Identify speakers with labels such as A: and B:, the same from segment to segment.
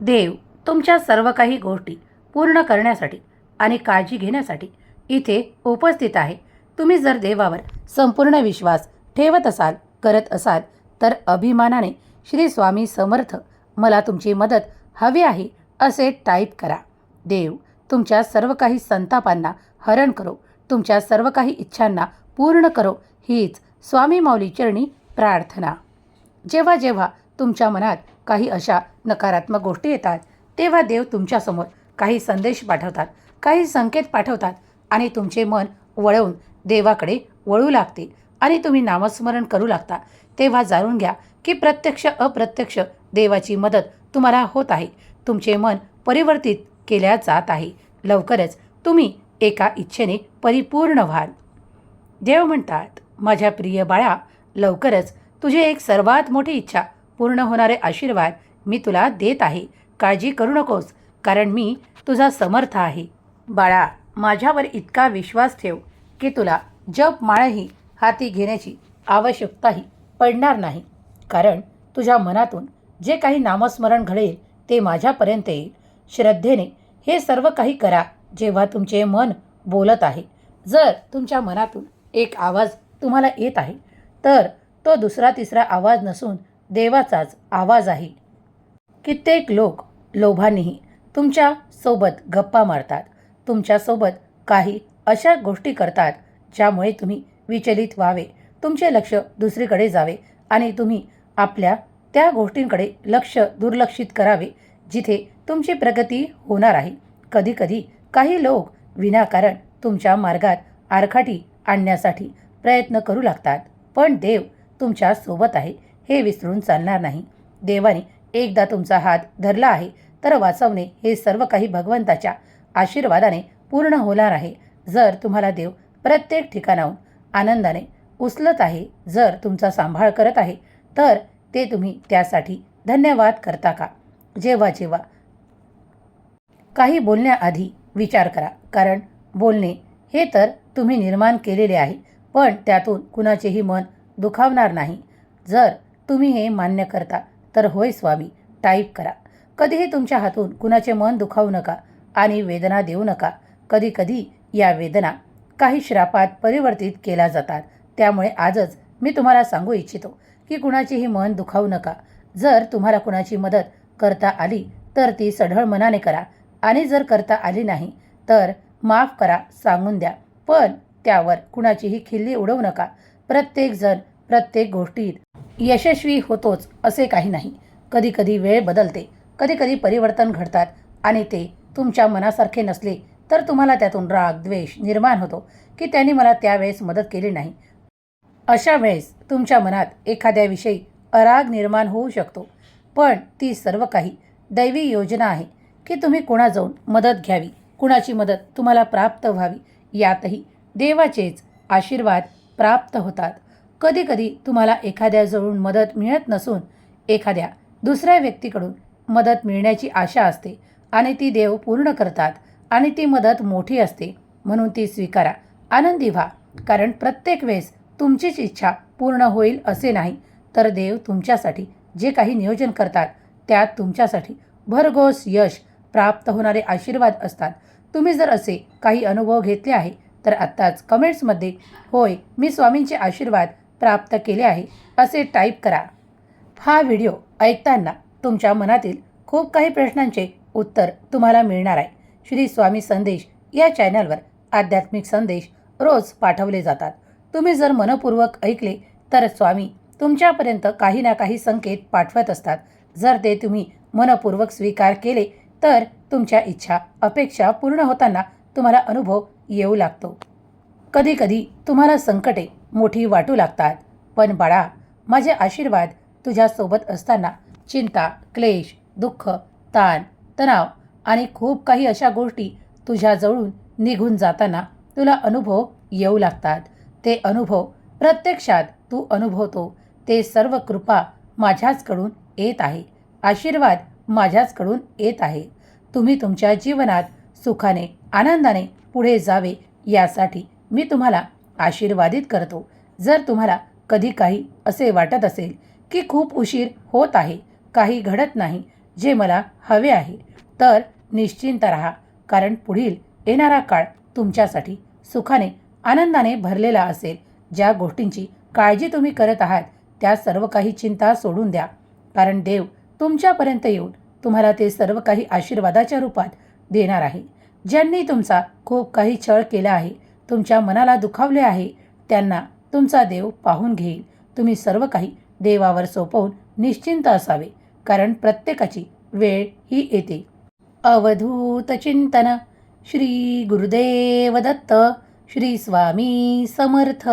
A: देव तुमच्या सर्व काही गोष्टी पूर्ण करण्यासाठी आणि काळजी घेण्यासाठी इथे उपस्थित आहे. तुम्ही जर देवावर संपूर्ण विश्वास ठेवत असाल करत असाल तर अभिमानाने श्री स्वामी समर्थ मला तुमची मदत हवी आहे असे टाईप करा. देव तुमच्या सर्व काही संतापांना हरण करो. तुमच्या सर्व काही इच्छांना पूर्ण करो. हीच स्वामी माऊली चरणी प्रार्थना. जेव्हा जेव्हा तुमच्या मनात काही अशा नकारात्मक गोष्टी येतात तेव्हा देव तुमच्यासमोर काही संदेश पाठवतात काही संकेत पाठवतात आणि तुमचे मन वळवून देवाकडे वळू लागते आणि तुम्ही नामस्मरण करू लागता. तेव्हा जाणून घ्या की प्रत्यक्ष अप्रत्यक्ष देवाची मदत तुम्हाला होत आहे. तुमचे मन परिवर्तित केल्या जात आहे. लवकरच तुम्ही एका इच्छेने परिपूर्ण व्हाल. देव म्हणतात माझ्या प्रिय बाळा लवकरच तुझी एक सर्वात मोठी इच्छा पूर्ण होणारे आशीर्वाद मी तुला देत आहे. काळजी करू नकोस कारण मी तुझा समर्थ आहे. बाळा माझ्यावर इतका विश्वास ठेव की तुला जप माळही हाती घेण्याची आवश्यकताही पडणार नाही. कारण तुझ्या मनातून जे काही नामस्मरण घडेल ते माझ्यापर्यंत येईल. श्रद्धेने हे सर्व काही करा जेव्हा तुमचे मन बोलत आहे. जर तुमच्या मनातून एक आवाज तुम्हाला येत आहे तर तो दुसरा तिसरा आवाज नसून देवाचाच आवाज आहे. कित्येक लोक लोभानेही तुमच्यासोबत गप्पा मारतात. तुमच्यासोबत काही अशा गोष्टी करतात ज्यामुळे तुम्ही विचलित व्हावे. तुमचे लक्ष दुसरीकडे जावे आणि तुम्ही आपल्या त्या गोष्टींकडे लक्ष दुर्लक्षित करावे जिथे तुमची प्रगती होणार आहे. कधीकधी काही लोक विनाकारण तुमच्या मार्गात आरखाटी आणण्यासाठी प्रयत्न करू लागतात पण देव तुमच्यासोबत आहे. हे विसरून चालणार नाही. देवाने एकदा तुमचा हात धरला आहे तर वाचवणे हे सर्व काही भगवंताच्या आशीर्वादाने पूर्ण होणार आहे. जर तुम्हाला देव प्रत्येक ठिकाणाहून आनंदाने उचलत आहे जर तुमचा सांभाळ करत आहे तर ते तुम्ही त्यासाठी धन्यवाद करता का? जेव्हा जेव्हा काही बोलण्याआधी विचार करा कारण बोलणे हे तर तुम्ही निर्माण केलेले आहे पण त्यातून कुणाचेही मन दुखावणार नाही. जर तुम्ही हे मान्य करता. तर होय स्वामी टाईप करा. कधीही तुमच्या हातून कुणाचे मन दुखावू नका आणि वेदना देऊ नका. कधीकधी या वेदना काही श्रापात परिवर्तित केल्या जातात. त्यामुळे आजच मी तुम्हाला सांगू इच्छितो की कुणाचीही मन दुखावू नका. जर तुम्हाला कुणाची मदत करता आली तर ती सढळ मनाने करा. आणि जर करता आली नाही तर माफ करा सांगून द्या. पण त्यावर कुणाचीही खिल्ली उडवू नका. प्रत्येकजण प्रत्येक गोष्टीत यशस्वी होतोच असे काही नाही. कधीकधी वेळ बदलते कधीकधी परिवर्तन घडतात आणि ते तुमच्या मनासारखे नसले तर तुम्हाला त्यातून राग द्वेष निर्माण होतो की त्यांनी मला त्यावेळेस मदत केली नाही. अशा वेळेस तुमच्या मनात एखाद्याविषयी अराग निर्माण होऊ शकतो. पण ती सर्व काही दैवी योजना आहे की तुम्ही कुणा जाऊन मदत घ्यावी कुणाची मदत तुम्हाला प्राप्त व्हावी यातही देवाचेच आशीर्वाद प्राप्त होतात. कधीकधी तुम्हाला एखाद्याजवळून मदत मिळत नसून एखाद्या दुसऱ्या व्यक्तीकडून मदत मिळण्याची आशा असते आणि ती देव पूर्ण करतात आणि ती मदत मोठी असते. म्हणून ती स्वीकारा. आनंदी व्हा. कारण प्रत्येक वेळेस तुमचीच इच्छा पूर्ण होईल असे नाही तर देव तुमच्यासाठी जे काही नियोजन करतात त्यात तुमच्यासाठी भरघोस यश प्राप्त होणारे आशीर्वाद असतात. तुम्ही जर असे काही अनुभव घेतले आहे तर आत्ताच कमेंट्समध्ये होय मी स्वामींचे आशीर्वाद प्राप्त केले आहे असे टाईप करा. हा व्हिडिओ ऐकताना तुमच्या मनातील खूप काही प्रश्नांचे उत्तर तुम्हाला मिळणार आहे. श्री स्वामी संदेश या चॅनलवर आध्यात्मिक संदेश रोज पाठवले जातात. तुम्ही जर मनपूर्वक ऐकले तर स्वामी तुमच्यापर्यंत काही ना काही संकेत पाठवत असतात. जर ते तुम्ही मनपूर्वक स्वीकार केले तर तुमच्या इच्छा अपेक्षा पूर्ण होताना तुम्हाला अनुभव येऊ लागतो. कधीकधी तुम्हाला संकटे मोठी वाटू लागतात. पण बाळा माझे आशीर्वाद तुझ्यासोबत असताना चिंता क्लेश दुःख ताण तणाव आणि खूप काही अशा गोष्टी तुझ्याजवळून निघून जाताना तुला अनुभव येऊ लागतात. ते अनुभव प्रत्यक्षात तू अनुभवतो. ते सर्व कृपा माझ्याचकडून येत आहे. आशीर्वाद माझ्याचकडून येत आहे. तुम्ही तुमच्या जीवनात सुखाने आनंदाने पुढे जावे यासाठी मी तुम्हाला आशीर्वादित करतो. जर तुम्हाला कधी काही असे वाटत असेल की खूप उशीर होत आहे काही घडत नाही जे मला हवे आहे तर निश्चिंत राहा. कारण पुढील येणारा काळ तुमच्यासाठी सुखाने आनंदाने भरलेला असेल. ज्या गोष्टींची काळजी तुम्ही करत आहात त्या सर्व काही चिंता सोडून द्या. कारण देव तुमच्यापर्यंत येऊन तुम्हाला ते सर्व काही आशीर्वादाच्या रूपात देणार आहे. ज्यांनी तुमचा खूप काही छळ केला आहे तुमच्या मनाला दुखावले आहे त्यांना तुमचा देव पाहून घेईल. तुम्ही सर्व काही देवावर सोपवून निश्चिंत असावे कारण प्रत्येकाची वेळ ही येते. अवधूत चिंतन. श्री गुरुदेव दत्त. श्री स्वामी समर्थ.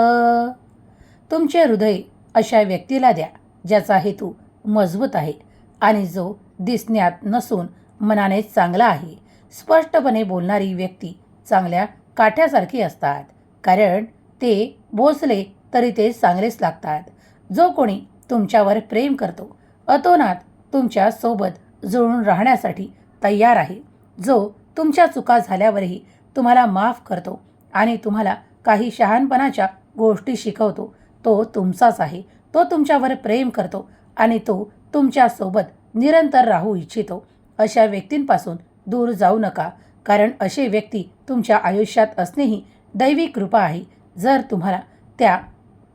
A: तुमचे हृदय अशा व्यक्तीला द्या ज्याचा हेतू मजबूत आहे आणि जो दिसण्यात नसून मनाने चांगला आहे. स्पष्टपणे बोलणारी व्यक्ती चांगल्या काठ्यासारखी असतात. कारण ते भोसले तरी ते चांगलेच लागतात. जो कोणी तुमच्यावर प्रेम करतो अतोनात तुमच्यासोबत जुळून राहण्यासाठी तयार आहे. जो तुमच्या चुका झाल्यावरही तुम्हाला माफ करतो आणि तुम्हाला काही शहाणपणाच्या गोष्टी शिकवतो तो तुमचाच आहे. तो तुमच्यावर प्रेम करतो आणि तो तुमच्यासोबत निरंतर राहू इच्छितो. अशा व्यक्तींपासून दूर जाऊ नका. कारण असे व्यक्ती तुमच्या आयुष्यात असणेही दैवी कृपा आहे. जर तुम्हाला त्या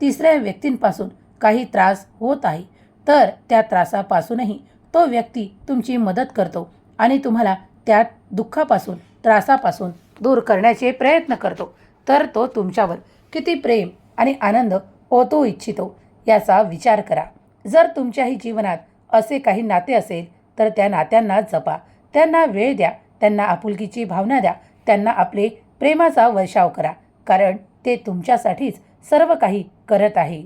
A: तिसऱ्या व्यक्तींपासून काही त्रास होत आहे तर त्या त्रासापासूनही तो व्यक्ती तुमची मदत करतो आणि तुम्हाला त्या दुःखापासून त्रासापासून दूर करण्याचे प्रयत्न करतो. तर तो तुमच्यावर किती प्रेम आणि आनंद ओतू इच्छितो याचा विचार करा. जर तुमच्याही जीवनात असे काही नाते असेल तर त्या नात्यांना जपा. त्यांना वेळ द्या. त्यांना आपुलकीची भावना द्या. त्यांना आपले प्रेमाचा वर्षाव करा. कारण ते तुमच्यासाठीच सर्व काही करत आहे.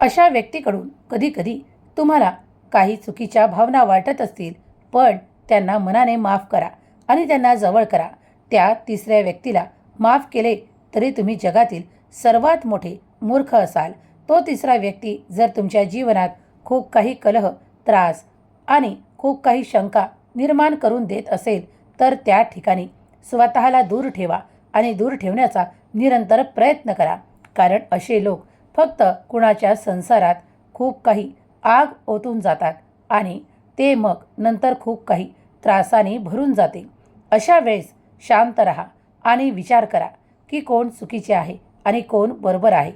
A: अशा व्यक्तीकडून कधीकधी तुम्हाला काही चुकीच्या भावना वाटत असतील पण त्यांना मनाने माफ करा आणि त्यांना जवळ करा. त्या तिसऱ्या व्यक्तीला माफ केले तरी तुम्ही जगातील सर्वात मोठे मूर्ख असाल. तो तिसरा व्यक्ती जर तुमच्या जीवनात खूप काही कलह त्रास आणि खूप काही शंका निर्माण करून देत असेल तर त्या ठिकाणी स्वतःला दूर ठेवा आणि दूर ठेवण्याचा निरंतर प्रयत्न करा. कारण असे लोक फक्त कुणाच्या संसारात खूप काही आग ओतून जातात आणि ते मग नंतर खूप काही त्रासाने भरून जाते. अशा वेळेस शांत राहा आणि विचार करा की कोण चुकीचे आहे आणि कोण बरोबर आहे.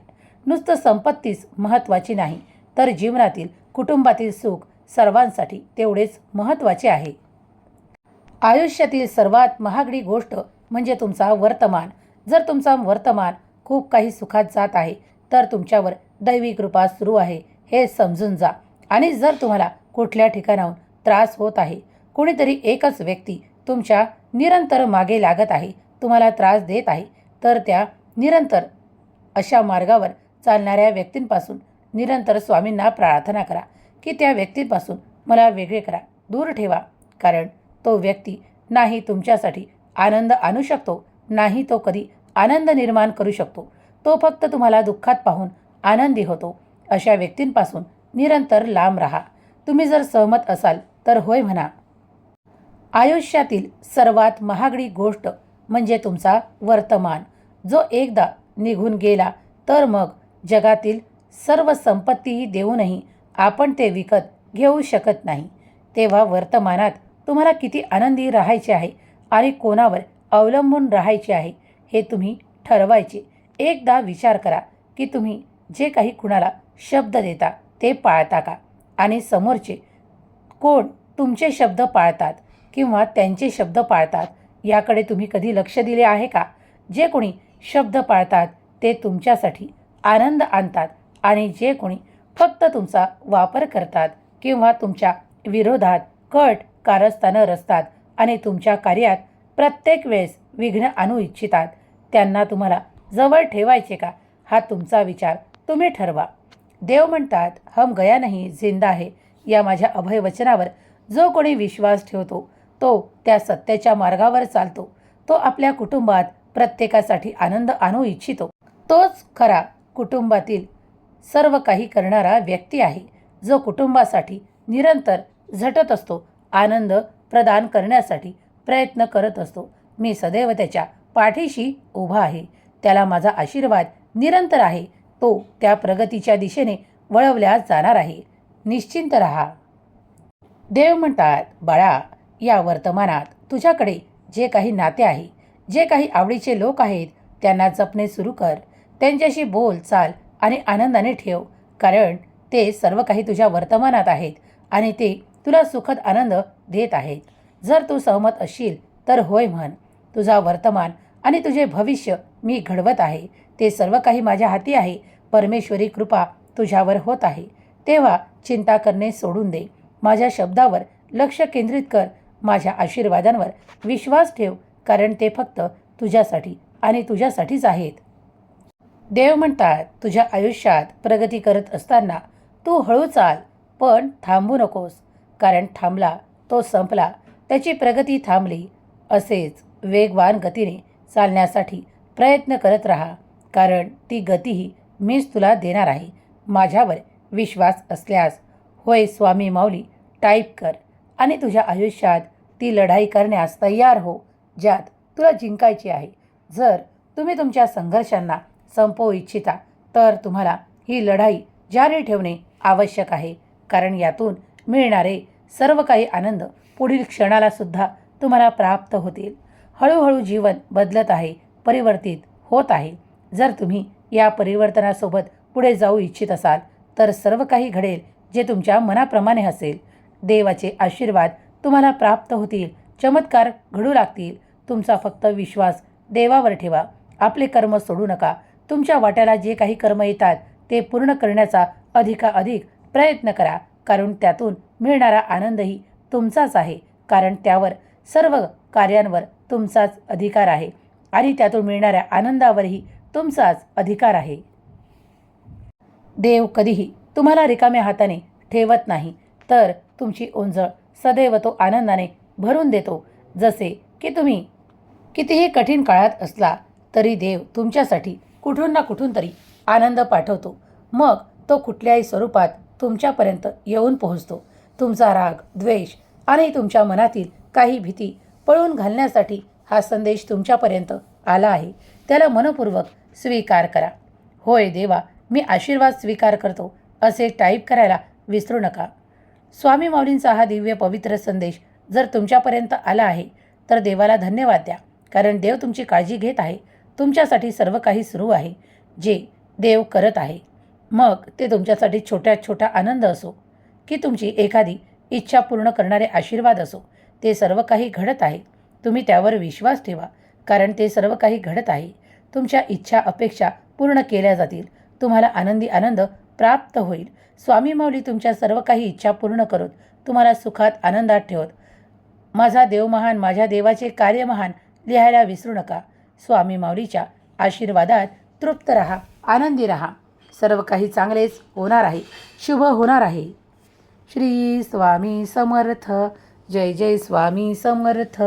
A: नुसतं संपत्तीच महत्त्वाची नाही तर जीवनातील कुटुंबातील सुख सर्वांसाठी तेवढेच महत्त्वाचे आहे. आयुष्यातील सर्वात महागडी गोष्ट म्हणजे तुमचा वर्तमान. जर तुमचा वर्तमान खूप काही सुखात जात आहे तर तुमच्यावर दैवी कृपा सुरू आहे हे समजून जा. आणि जर तुम्हाला कुठल्या ठिकाणाहून त्रास होत आहे कोणीतरी एकच व्यक्ती तुमच्या निरंतर मागे लागत आहे तुम्हाला त्रास देत आहे तर त्या निरंतर अशा मार्गावर चालणाऱ्या व्यक्तींपासून निरंतर स्वामींना प्रार्थना करा की त्या व्यक्तींपासून मला वेगळे करा दूर ठेवा. कारण तो व्यक्ती नाही तुमच्यासाठी आनंद आणू शकतो नाही तो कधी आनंद निर्माण करू शकतो. तो फक्त तुम्हाला दुःखात पाहून आनंदी होतो. अशा व्यक्तींपासून निरंतर लांब राहा. तुम्ही जर सहमत असाल तर होय म्हणा. आयुष्यातील सर्वात महागडी गोष्ट म्हणजे तुमचा वर्तमान. जो एकदा निघून गेला तर मग जगातील सर्व संपत्तीही देऊनही आपण ते विकत घेऊ शकत नाही. तेव्हा वर्तमानात तुम्हाला किती आनंदी राहायचे आहे आणि कोणावर अवलंबून राहायचे आहे हे तुम्ही ठरवायचे. एकदा विचार करा की तुम्ही जे काही कुणाला शब्द देता ते पाळता का? आणि समोरचे कोण तुमचे शब्द पाळतात किंवा त्यांचे शब्द पाळतात याकडे तुम्ही कधी लक्ष दिले आहे का? जे कोणी शब्द पाळतात ते तुमच्यासाठी आनंद आणतात आणि जे कोणी फक्त तुमचा वापर करतात किंवा तुमच्या विरोधात कट कारस्थानं रचतात आणि तुमच्या कार्यात प्रत्येक वेळेस विघ्न आणू इच्छितात. त्यांना तुम्हाला जवळ ठेवायचे का? हा तुमचा विचार तुम्ही ठरवा. देव म्हणतात हम गया नाही जिंदा आहे. या माझ्या अभयवचनावर जो कोणी विश्वास ठेवतो तो त्या सत्याच्या मार्गावर चालतो. तो आपल्या कुटुंबात प्रत्येकासाठी आनंद आणू इच्छितो. तोच खरा कुटुंबातील सर्व काही करणारा व्यक्ती आहे जो कुटुंबासाठी निरंतर झटत असतो. आनंद प्रदान करण्यासाठी प्रयत्न करत असतो. मी सदैव त्याच्या पाठीशी उभा आहे. त्याला माझा आशीर्वाद निरंतर आहे. तो त्या प्रगतीच्या दिशेने वळवल्या जाणार आहे. निश्चिंत रहा. देव म्हणतात बाळा या वर्तमानात तुझ्याकडे जे काही नाते आहे जे काही आवडीचे लोक आहेत त्यांना जपणे सुरू कर. त्यांच्याशी बोल चाल आणि आनंदाने ठेव. कारण ते सर्व काही तुझ्या वर्तमानात आहेत आणि ते तुला सुखद आनंद देत आहेत जर तू सहमत असशील तर होय म्हण. तुझा वर्तमान आणि तुझे भविष्य मी घडवत आहे. ते सर्व काही माझ्या हाती आहे. परमेश्वरी कृपा तुझ्यावर होत आहे. तेव्हा चिंता करणे सोडून दे. माझ्या शब्दावर लक्ष केंद्रित कर. माझ्या आशीर्वादांवर विश्वास ठेव कारण ते फक्त तुझ्यासाठी आणि तुझ्यासाठीच आहेत. देव म्हणतात तुझ्या आयुष्यात प्रगती करत असताना तू हळू चाल पण थांबू नकोस. कारण थांबला तो संपला त्याची प्रगती थांबली असेच वेगवान गतीने चालण्यासाठी प्रयत्न करत राहा कारण ती गतीही मीच तुला देणार आहे माझ्यावर विश्वास असल्यास. होय स्वामी माऊली टाईप कर आणि तुझ्या आयुष्यात ती लढाई करण्यास तयार हो ज्यात तुला जिंकायची आहे. जर तुम्ही तुमच्या संघर्षांना संपवू इच्छिता तर तुम्हाला ही लढाई जारी ठेवणे आवश्यक आहे कारण यातून मिळणारे सर्व काही आनंद पुढील क्षणाला सुद्धा तुम्हाला प्राप्त होतील. हळूहळू जीवन बदलत आहे परिवर्तित होत आहे. जर तुम्ही या परिवर्तनासोबत पुढे जाऊ इच्छित असाल तर सर्व काही घडेल जे तुमच्या मनाप्रमाणे असेल. देवाचे आशीर्वाद तुम्हाला प्राप्त होतील चमत्कार घडू लागतील. तुमचा फक्त विश्वास देवावर ठेवा. आपले कर्म सोडू नका. तुमच्या वाट्याला जे काही कर्म येतात ते पूर्ण करण्याचा अधिकाधिक प्रयत्न करा. कारण त्यातून मिळणारा आनंदही तुमचाच आहे. कारण त्यावर सर्व कार्यांवर तुमचाच अधिकार आहे आणि त्यातून मिळणाऱ्या आनंदावरही तुमचाच अधिकार आहे. देव कधीही तुम्हाला रिकाम्या हाताने ठेवत नाही तर तुमची ओंजळ सदैव तो आनंदाने भरून देतो. जसे की तुम्ही कितीही कठीण काळात असला तरी देव तुमच्यासाठी कुठून ना कुठून तरी आनंद पाठवतो. मग तो कुठल्याही स्वरूपात तुमच्यापर्यंत येऊन पोहोचतो. तुमचा राग द्वेष आणि तुमच्या मनातील काही भीती पळून घालण्यासाठी हा संदेश तुमच्यापर्यंत आला आहे. त्याला मनपूर्वक स्वीकार करा. होय देवा मी आशीर्वाद स्वीकार करतो असे टाईप करायला विसरू नका. स्वामी माऊलींचा हा दिव्य पवित्र संदेश जर तुमच्यापर्यंत आला आहे तर देवाला धन्यवाद द्या. कारण देव तुमची काळजी घेत आहे. तुमच्यासाठी सर्व काही सुरू आहे जे देव करत आहे. मग ते तुमच्यासाठी छोट्या छोटा आनंद असो की तुमची एखादी इच्छा पूर्ण करणारे आशीर्वाद असो ते सर्व काही घडत आहे. तुम्ही त्यावर विश्वास ठेवा कारण ते सर्व काही घडत आहे. तुमच्या इच्छा अपेक्षा पूर्ण केल्या जातील. तुम्हाला आनंदी आनंद प्राप्त होईल. स्वामी माऊली तुमच्या सर्व काही इच्छा पूर्ण करत तुम्हाला सुखात आनंदात ठेवत. माझा देव महान माझ्या देवाचे कार्य महान लिहायला विसरू नका. स्वामी माऊलीच्या आशीर्वादात तृप्त रहा आनंदी रहा. सर्व काही चांगलेच होणार आहे. शुभ होणार आहे. श्री स्वामी समर्थ. जय जय स्वामी समर्थ.